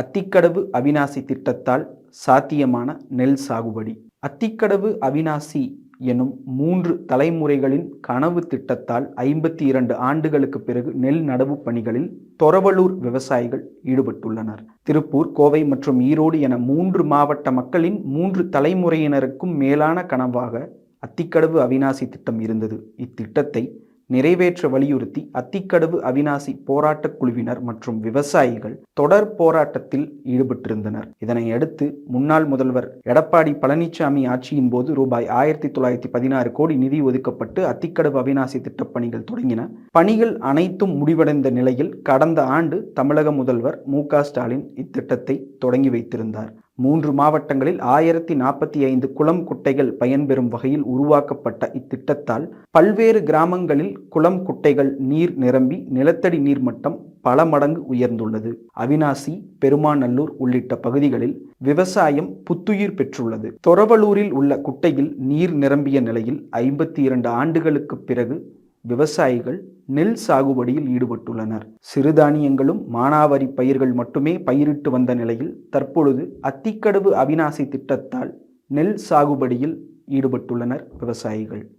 அத்திக்கடவு அவிநாசி திட்டத்தால் சாத்தியமான நெல் சாகுபடி. அத்திக்கடவு அவிநாசி எனும் மூன்று தலைமுறைகளின் கனவு திட்டத்தால் ஐம்பத்தி இரண்டு ஆண்டுகளுக்கு பிறகு நெல் நடவு பணிகளில் தொரவலூர் விவசாயிகள் ஈடுபட்டுள்ளனர். திருப்பூர் கோவை மற்றும் ஈரோடு என மூன்று மாவட்ட மக்களின் மூன்று தலைமுறையினருக்கும் மேலான கனவாக அத்திக்கடவு அவிநாசி திட்டம் இருந்தது. இத்திட்டத்தை நிறைவேற்ற வலியுறுத்தி அத்திக்கடவு அவிநாசி போராட்டக் குழுவினர் மற்றும் விவசாயிகள் தொடர் போராட்டத்தில் ஈடுபட்டிருந்தனர். இதனையடுத்து முன்னாள் முதல்வர் எடப்பாடி பழனிசாமி ஆட்சியின் போது ரூபாய் ஆயிரத்தி தொள்ளாயிரத்தி பதினாறு கோடி நிதி ஒதுக்கப்பட்டு அத்திக்கடவு அவிநாசி திட்டப்பணிகள் தொடங்கின. பணிகள் அனைத்தும் முடிவடைந்த நிலையில் கடந்த ஆண்டு தமிழக முதல்வர் மு ஸ்டாலின் இத்திட்டத்தை தொடங்கி வைத்திருந்தார். மூன்று மாவட்டங்களில் ஆயிரத்தி நாற்பத்தி ஐந்து குளம் குட்டைகள் பயன்பெறும் வகையில் உருவாக்கப்பட்ட இத்திட்டத்தால் பல்வேறு கிராமங்களில் குளம் குட்டைகள் நீர் நிரம்பி நிலத்தடி நீர்மட்டம் பல மடங்கு உயர்ந்துள்ளது. அவினாசி பெருமாநல்லூர் உள்ளிட்ட பகுதிகளில் விவசாயம் புத்துயிர் பெற்றுள்ளது. தொரவலூரில் உள்ள குட்டையில் நீர் நிரம்பிய நிலையில் ஐம்பத்தி இரண்டு ஆண்டுகளுக்கு பிறகு விவசாயிகள் நெல் சாகுபடியில் ஈடுபட்டுள்ளனர். சிறுதானியங்களும் மானாவாரி பயிர்கள் மட்டுமே பயிரிட்டு வந்த நிலையில் தற்பொழுது அத்திக்கடவு அவிநாசி திட்டத்தால் நெல் சாகுபடியில் ஈடுபட்டுள்ளனர் விவசாயிகள்.